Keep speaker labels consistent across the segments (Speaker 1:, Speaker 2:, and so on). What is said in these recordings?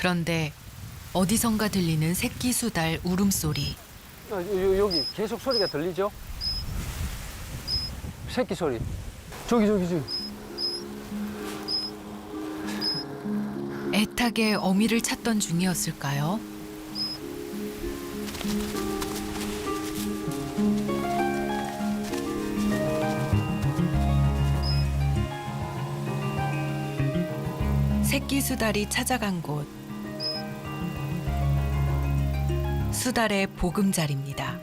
Speaker 1: 그런데 어디선가 들리는 새끼 수달 울음소리.
Speaker 2: 어, 요- 요- 여기 계속 소리가 들리죠? 새끼 소리. 저기 저기 저기.
Speaker 1: 애타게 어미를 찾던 중이었을까요? 새끼 수달이 찾아간 곳. 수달의 보금자리입니다.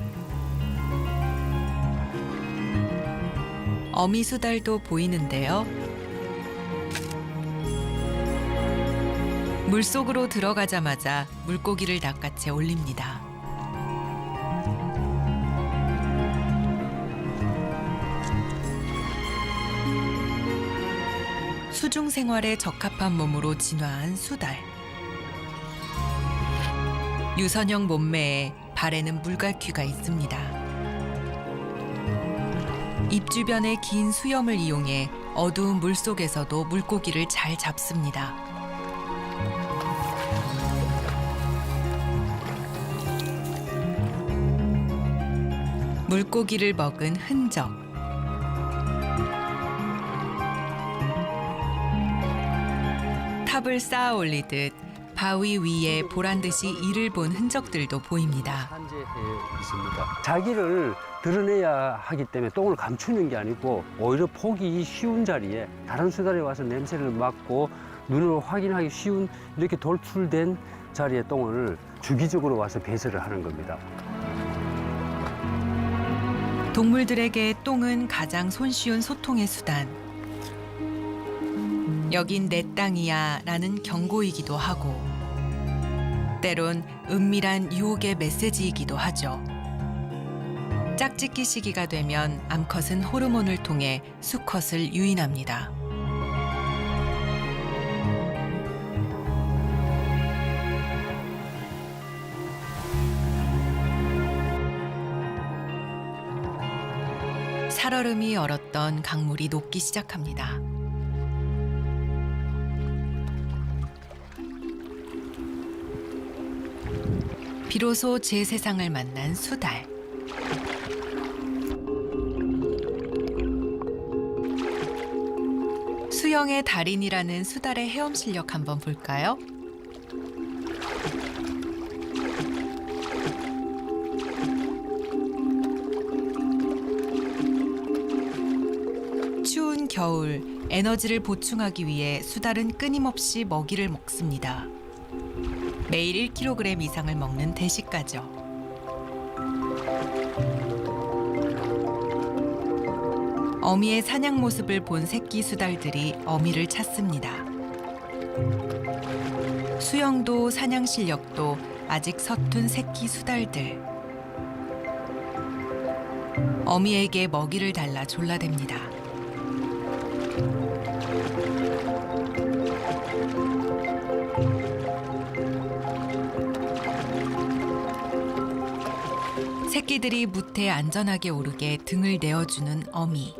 Speaker 1: 어미 수달도 보이는데요. 물속으로 들어가자마자 물고기를 낚아채 올립니다. 수중 생활에 적합한 몸으로 진화한 수달. 유선형 몸매에 발에는 물갈퀴가 있습니다. 입 주변의 긴 수염을 이용해 어두운 물 속에서도 물고기를 잘 잡습니다. 물고기를 먹은 흔적. 탑을 쌓아 올리듯 바위 위에 보란 듯이 이를 본 흔적들도 보입니다.
Speaker 2: 산재해 있습니다. 자기를 드러내야 하기 때문에 똥을 감추는 게 아니고 오히려 포기 쉬운 자리에 다른 수달에 와서 냄새를 맡고 눈으로 확인하기 쉬운 이렇게 돌출된 자리에 똥을 주기적으로 와서 배설을 하는 겁니다.
Speaker 1: 동물들에게 똥은 가장 손쉬운 소통의 수단. 여긴 내 땅이야 라는 경고이기도 하고, 때론 은밀한 유혹의 메시지이기도 하죠. 짝짓기 시기가 되면 암컷은 호르몬을 통해 수컷을 유인합니다. 살얼음이 얼었던 강물이 녹기 시작합니다. 비로소 제 세상을 만난 수달. 수영의 달인이라는 수달의 헤엄 실력 한번 볼까요? 추운 겨울 에너지를 보충하기 위해 수달은 끊임없이 먹이를 먹습니다. 매일 1kg 이상을 먹는 대식가죠. 어미의 사냥 모습을 본 새끼 수달들이 어미를 찾습니다. 수영도 사냥 실력도 아직 서툰 새끼 수달들. 어미에게 먹이를 달라 졸라댑니다. 새끼들이 무태에 안전하게 오르게 등을 내어주는 어미.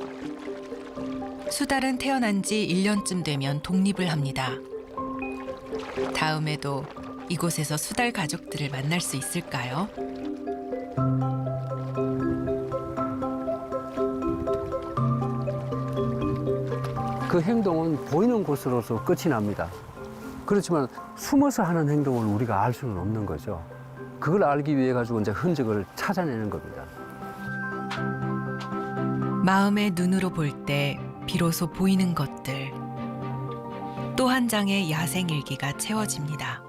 Speaker 1: 수달은 태어난 지 1년쯤 되면 독립을 합니다. 다음에도 이곳에서 수달 가족들을 만날 수 있을까요?
Speaker 2: 그 행동은 보이는 곳으로서 끝이 납니다. 그렇지만 숨어서 하는 행동을 우리가 알 수는 없는 거죠. 그걸 알기 위해 가지고 이제 흔적을 찾아내는 겁니다.
Speaker 1: 마음의 눈으로 볼 때 비로소 보이는 것들. 또 한 장의 야생 일기가 채워집니다.